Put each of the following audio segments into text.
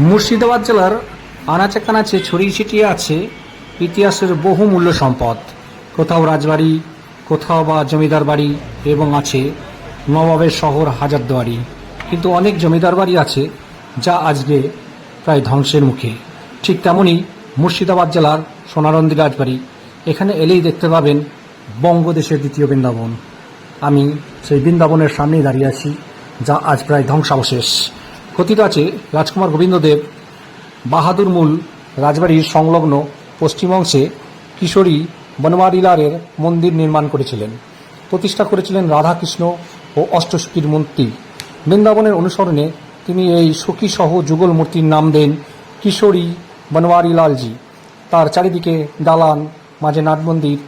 মুর্শিদাবাদ জেলার আনাচে কানাচে ছড়িয়ে ছিটিয়ে আছে ইতিহাসের বহু মূল্য সম্পদ। কোথাও রাজবাড়ি, কোথাও বা জমিদার বাড়ি এবং আছে নবাবের শহর হাজারদুয়ারি। কিন্তু অনেক জমিদার বাড়ি আছে যা আজকে প্রায় ধ্বংসের মুখে। ঠিক তেমনই মুর্শিদাবাদ জেলার সোনারন্দি রাজবাড়ি। এখানে এলেই দেখতে পাবেন বঙ্গদেশের দ্বিতীয় বৃন্দাবন। আমি সেই বৃন্দাবনের সামনেই দাঁড়িয়ে আছি, যা আজ প্রায় ধ্বংসাবশেষ। কথিত আছে, রাজকুমার গোবিন্দদেব বাহাদুর মূল রাজবাড়ির সংলগ্ন পশ্চিম অংশে কিশোরী বনমারিলালের মন্দির নির্মাণ করেছিলেন। প্রতিষ্ঠা করেছিলেন রাধাকৃষ্ণ ও অষ্টসখীর মূর্তি। বৃন্দাবনের অনুসরণে তিনি এই সখী সহ যুগল মূর্তির নাম দেন কিশোরী বনওয়ারিলালজি তার চারিদিকে দালান, মাঝে নাট মন্দির,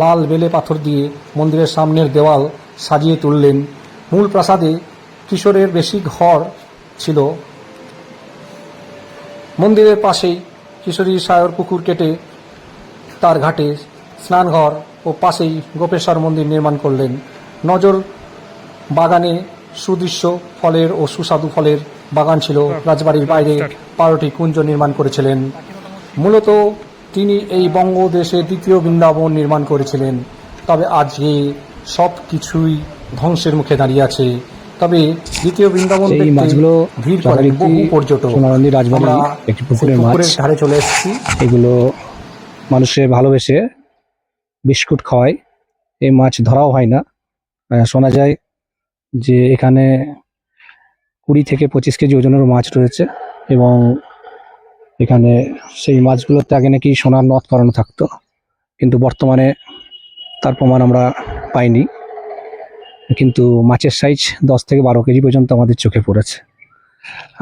লাল বেলে পাথর দিয়ে মন্দিরের সামনের দেওয়াল সাজিয়ে তুললেন। মূল প্রাসাদে কিশোরের বেশি ঘর ছিল। মন্দিরের পাশেই কিশোরী সায়র পুকুর কেটে তার ঘাটে স্নানঘর ও পাশেই গোপেশ্বর মন্দির নির্মাণ করলেন। নজর বাগানে সুদৃশ্য ফলের ও সুস্বাদু ফলের বাগান ছিল। রাজবাড়ির বাইরে বারোটি কুঞ্জ নির্মাণ করেছিলেন। মূলত তিনি এই বঙ্গদেশে দ্বিতীয় বৃন্দাবন নির্মাণ করেছিলেন। তবে আজকে সব কিছুই ধ্বংসের মুখে দাঁড়িয়ে আছে। তবে দ্বিতীয় বৃন্দাবন এই মাছগুলো ভিড় যথারীতি বহু পর্যটক। সোনারন্দি রাজবাড়ি একটি পুকুরের মাছ। ধারে চলে এসেছি। এগুলো মানুষে ভালোবেসে বিস্কুট খাওয়ায়। এই মাছ ধরাও হয় না। শোনা যায় যে এখানে কুড়ি থেকে পঁচিশ কেজি ওজনের মাছ রয়েছে এবং এখানে সেই মাছগুলোতে আগে নাকি সোনার নথ করানো থাকতো। কিন্তু বর্তমানে তার প্রমাণ আমরা পাইনি। কিন্তু মাছের সাইজ দশ থেকে বারো কেজি পর্যন্ত আমাদের চোখে পড়েছে।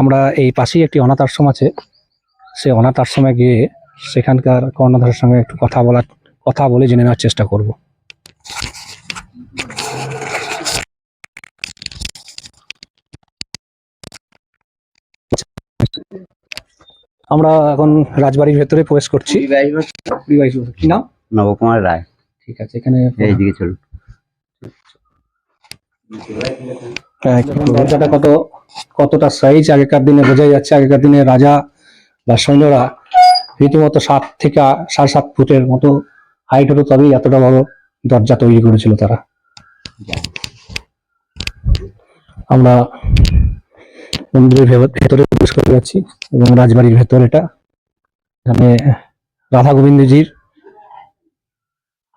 আমরা এই পাশেই একটি অনাথ আশ্রম আছে। সেই অনাথ আশ্রমে গিয়ে সেখানকার কর্ণধারের সঙ্গে একটু কথা বলার কথা বলে জেনে নেওয়ার চেষ্টা করব। আমরা এখন রাজবাড়ির ভেতরে প্রবেশ করছি। কি নাম? নবকুমার রায়। ঠিক আছে এখানে এইদিকে চলুন। দরজাটা কত, কতটা সাইজ আগেকার দিনে বোঝা যাচ্ছে, আগেকার দিনে রাজা বা সৈন্যরা রীতিমতো সাত থেকে সাড়ে সাত ফুটের মতো হাইট হতো, তবেই এতটা বড় দরজা তৈরি করেছিল তারা। আমরা মন্দিরের ভেতর- প্রবেশ করে যাচ্ছি এবং রাজবাড়ির ভেতর এটা। এখানে রাধা গোবিন্দজির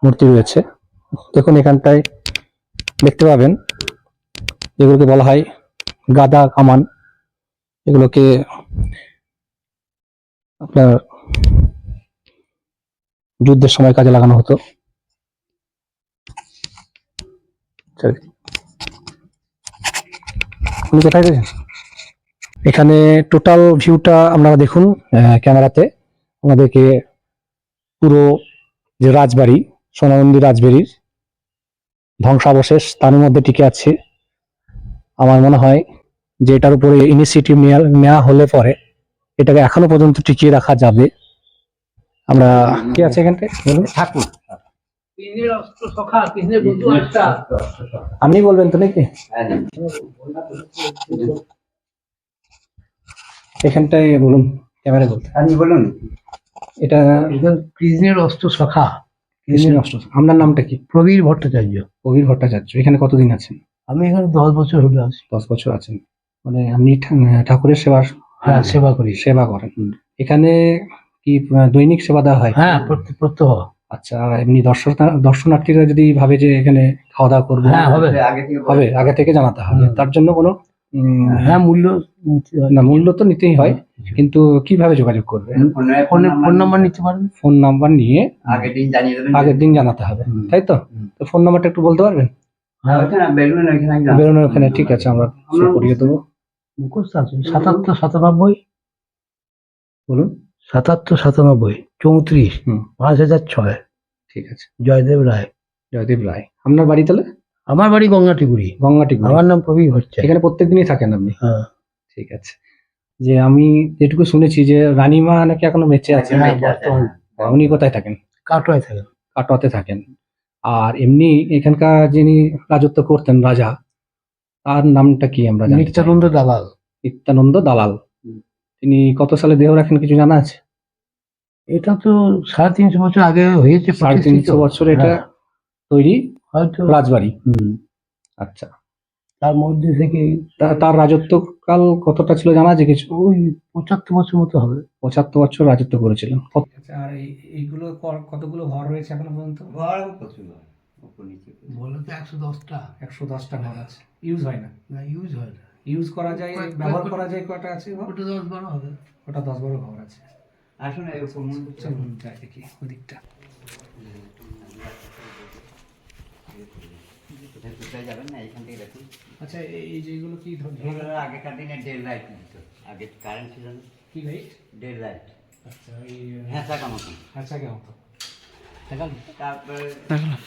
মূর্তি রয়েছে। দেখুন এখানটায় দেখতে পাবেন। এগুলোকে বলা হয় গাদা কামান। এগুলোকে আপনার যুদ্ধের সময় কাজে লাগানো হতো। এখানে টোটাল ভিউটা আপনারা দেখুন ক্যামেরাতে। আমাদেরকে পুরো যে রাজবাড়ি সোনামন্দি রাজবাড়ির ধ্বংসাবশেষ তার মধ্যে টিকে আছে। আমার মনে হয় যে এটার উপরে ইনিশিয়েটিভ নেওয়া হলে পরে এটাকে এখনও পর্যন্ত টিকিয়ে রাখা যাবে। আমরা কি আছে এখানটায় ঠাকুর। আপনি বলবেন তো নাকি? এখানটায় বলুন ক্যামেরা বলতে। আপনি বলুন। এটা কৃষ্ণের অস্ত্র সখা। আপনার নামটা কি? প্রবীর ভট্টাচার্য। কবির ভট্টাচার্য। এখানে কতদিন আছেন? আমি এখানে দশ বছর হলো আছি। দশ বছর আছেন। মানে আপনি ঠা- ঠাকুরের সেবা হ্যাঁ সেবা করি। সেবা করেন। এখানে কি দৈনিক সেবা দেওয়া হয়? হ্যাঁ প্রত্যেক প্রত্যহ। আচ্ছা আর এমনি দর্শক দর্শনার্থীরা যদি ভাবে যে এখানে খাওয়া দাওয়া করব হ্যাঁ হবে। আগে থেকে হবে আগে থেকে জানাতে হবে। তার জন্য কোনো হ্যাঁ মূল্য হয়। না মূল্য তো নিতেই হয় কিন্তু কীভাবে যোগাযোগ করবে? ফোনে ফোন নাম্বার নিতে পারবেন ফোন নাম্বার নিয়ে আগের দিন জানিয়ে দেবেন আগের দিন জানাতে হবে তাই তো? তো ফোন নাম্বারটা একটু বলতে পারবেন? হ্যাঁ। বেরোনোর ওখানে ঠিক আছে আমরা করিয়ে দেবো। মুখস্থ আছে সাতাত্তর সাতানব্বই। বলুন। সাতাত্তর সাতানব্বই চৌত্রিশ হুম। পাঁচ হাজার ছয়। ঠিক আছে। জয়দেব রায়। জয়দেব রায়। আপনার বাড়ি তাহলে? আমার বাড়ি গঙ্গাটিগুড়ি গঙ্গাটি আমার নাম প্রবীর ভট্টাচার্য। এখানে প্রত্যেক দিনই থাকেন আপনি? হ্যাঁ। ঠিক আছে। যে আমি যেটুকু শুনেছি যে রানীমা নাকি এখনও বেঁচে আছে হ্যাঁ, বর্তমান উনি কোথায় থাকেন? কাটোয়ায় থাকেন। কাটোয়াতে থাকেন। আর এমনি এখানকার যিনি রাজত্ব করতেন রাজা তার নামটা কি আমরা জানি নিত্যানন্দ দালাল। নিত্যানন্দ দালাল। তিনি কত সালে দেহ রাখেন কিছু জানা আছে? এটা তো সাড়ে তিনশো বছর আগে হয়েছে সাড়ে তিনশো বছর এটা হ্যাঁ, তৈরি হয়তো রাজবাড়ি। হুম, আচ্ছা। তার মধ্যে থেকে তার রাজত্বকাল কতটা ছিল জানা আছে কিছু? ওই পঁচাত্তর বছর মতো হবে। পঁচাত্তর বছর রাজত্ব করেছিলেন। আচ্ছা আর এইগুলো কতগুলো ঘর রয়েছে এখনও পর্যন্ত? ঘর প্রচুর ঘর উপর নিচে প্রচুর। বলে তো একশো দশটা। একশো দশটা ঘর আছে। ইউজ হয় না? না ইউজ হয় না। ইউজ করা যায় ব্যবহার করা যায় কটা আছে ওটা দশ বারো হবে। ওটা দশ বারো ঘর আছে। আসুন চলুন যাই দেখি ওদিকটা। কোথায় কোথায় যাবেন না এখান থেকে দেখুন আচ্ছা এই- এই যেগুলো কি ধর- এগুলো আগেকার দিনে ডেড লাইট দিত আগে কারেন্ট ছিল না কি লাইট ডেড লাইট আচ্ছা এই হ্যাঁ থাকা মতো আচ্ছা কেমন তো দেখাল তারপরে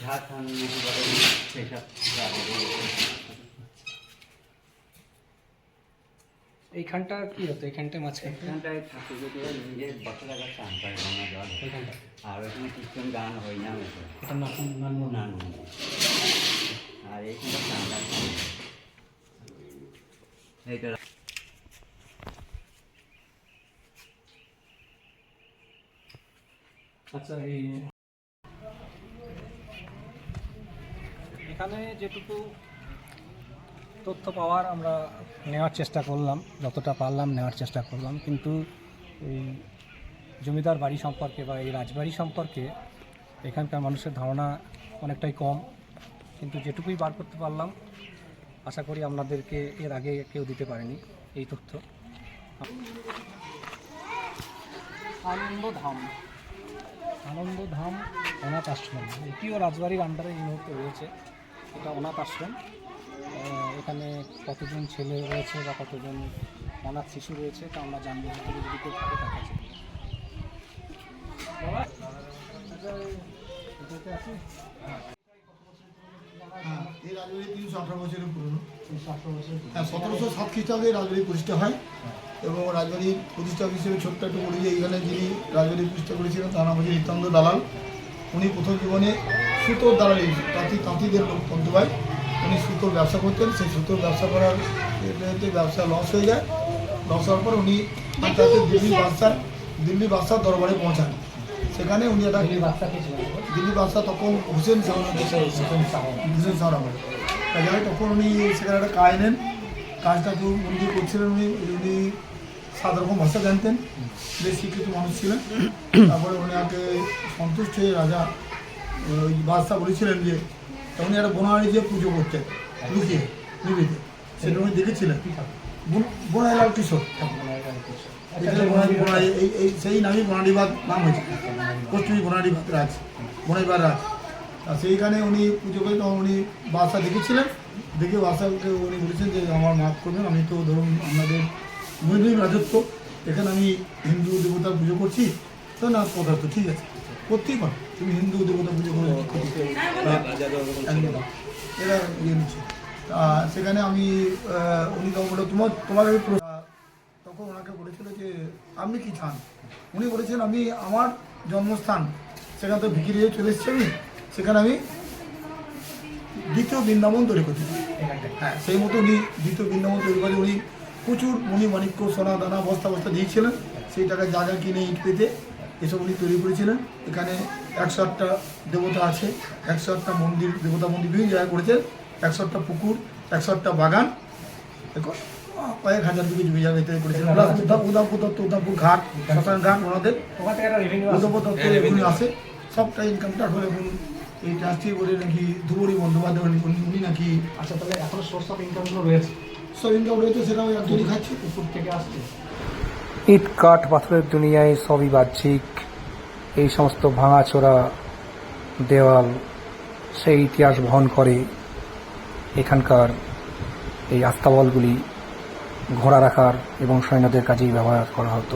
ঝাড়খণ্ড নাকি বলে সেসব এইখানটা কি হতো? এইখানটা মাঝখানটা এখানটায় ঠাকুরকে নিজের বছর আগে স্নান করে গঙ্গা জল। এইখানটা। আর ওখানে কীর্তন গান হয় না এটা নাম নাম নান আর এইখানটা স্নান এইটা আচ্ছা এই এখানে যেটুকু তথ্য পাওয়ার আমরা নেওয়ার চেষ্টা করলাম যতটা পারলাম নেওয়ার চেষ্টা করলাম। কিন্তু এই জমিদার বাড়ি সম্পর্কে বা এই রাজবাড়ি সম্পর্কে এখানকার মানুষের ধারণা অনেকটাই কম। কিন্তু যেটুকুই বার করতে পারলাম আশা করি আপনাদেরকে এর আগে কেউ দিতে পারেনি এই তথ্য। আনন্দধাম। আনন্দধাম অনাথ আশ্রম। এটিও রাজবাড়ির আন্ডারে এই মুহূর্তে রয়েছে। এটা অনাথ আশ্রম। এখানে কতজন ছেলে রয়েছে বা কতজন অনাথ শিশু রয়েছে তা আমরা জানব যদি কেউ থাকে তার কাছে? এই রাজবাড়ি তিনশো আঠারো বছরের পুরনো। বছর হ্যাঁ সতেরোশো সাত খ্রিস্টাব্দে রাজবাড়ি প্রতিষ্ঠা হয় এবং রাজবাড়ির প্রতিষ্ঠা হিসেবে ছোট্ট একটু বলি যে এইখানে যিনি রাজবাড়ি প্রতিষ্ঠা করেছিলেন তার নাম হচ্ছে নিত্যানন্দ দালাল। উনি প্রথম জীবনে সুতোর দালালি তাঁতি তাঁতিদের লোক তন্তু ভাই উনি সুতোর ব্যবসা করতেন সেই সুতোর ব্যবসা করার ব্যবসা লস হয়ে যায়। লস হওয়ার পর উনি দিল্লি বাদশার দিল্লি বাদশার দরবারে পৌঁছান। সেখানে উনি একটা দিল্লি বাদশাহ তখন হোসেন শাহ হোসেন শাহ। তাই তখন উনি সেখানে একটা কাজ নেন। কাজটা তো উনি যে করছিলেন উনি উনি সাত রকম ভাষা জানতেন। বেশ শিক্ষিত মানুষ ছিলেন। তারপরে ওনাকে সন্তুষ্ট হয়ে রাজা ওই বাদশাহ বলেছিলেন যে উনি একটা বোনারি যে পুজো করতেন লুকিয়ে নিবিতে সেটা উনি দেখেছিলেন। বোনাইলাল কিশোর। এই সেই নামই বোনারিবাদ নাম হয়েছে। পশ্চিমী বোনারিবাদ রাজ বোনারিবাদ রাজ। আর সেইখানে উনি পুজো করে তখন উনি বাসা দেখেছিলেন। দেখে বাসাকে উনি বলেছেন যে, আমার মাফ করবেন, আমি তো ধরুন আপনাদের মুসলিম রাজত্ব। এখানে আমি হিন্দু দেবতার পুজো করছি। তো না, কথা ঠিক আছে। করতেই পারো তুমি হিন্দু দেবতা পুজো করে এরা ইয়ে নিচ্ছে। তা সেখানে আমি উনি তখন বলল তোমার তোমার আমি তখন ওনাকে বলেছিল যে আপনি কি চান? উনি বলেছেন আমি আমার জন্মস্থান সেখানে তো ভিকিরি হয়ে চলে এসেছি আমি সেখানে আমি দ্বিতীয় বৃন্দাবন তৈরি করতে হ্যাঁ সেই মতো উনি দ্বিতীয় বৃন্দাবন তৈরি করে উনি প্রচুর মণি মাণিক্য সোনা দানা বস্তা বস্তা দিয়েছিলেন। সেই টাকায় জায়গা কিনে ইট পেতে এসব উনি তৈরি করেছিলেন। এখানে একশো আটটা দেবতা আছে একশো আটটা মন্দির দেবতা মন্দির বিভিন্ন জায়গায় করেছেন একশো আটটা পুকুর একশো আটটা বাগান। এখন কয়েক হাজার বিঘে জমি জায়গায় তৈরি করেছেন প্লাস উদামপুর দত্ত উদামপুর ঘাট শ্মশান ঘাট ওনাদের। উদামপুর দত্ত এগুলি আসে। সবটা ইনকামটা হলে এখন এই ট্রাস্টি বলে নাকি ধুবড়ি বন্দ্যোপাধ্যায় উনি উনি নাকি আচ্ছা তাহলে এখনও সোর্স অফ ইনকামগুলো রয়েছে। সব ইনকাম রয়েছে সেটাও একজনই খাচ্ছে। উপর থেকে আসছে? ইট কাঠ পাথরের দুনিয়ায় সবই বাহ্যিক। এই সমস্ত ভাঙাচোরা দেওয়াল, সেই ইতিহাস বহন করে। এখানকার এই আস্তাবলগুলি ঘোড়া রাখার এবং সৈন্যদের কাজেই ব্যবহার করা হতো।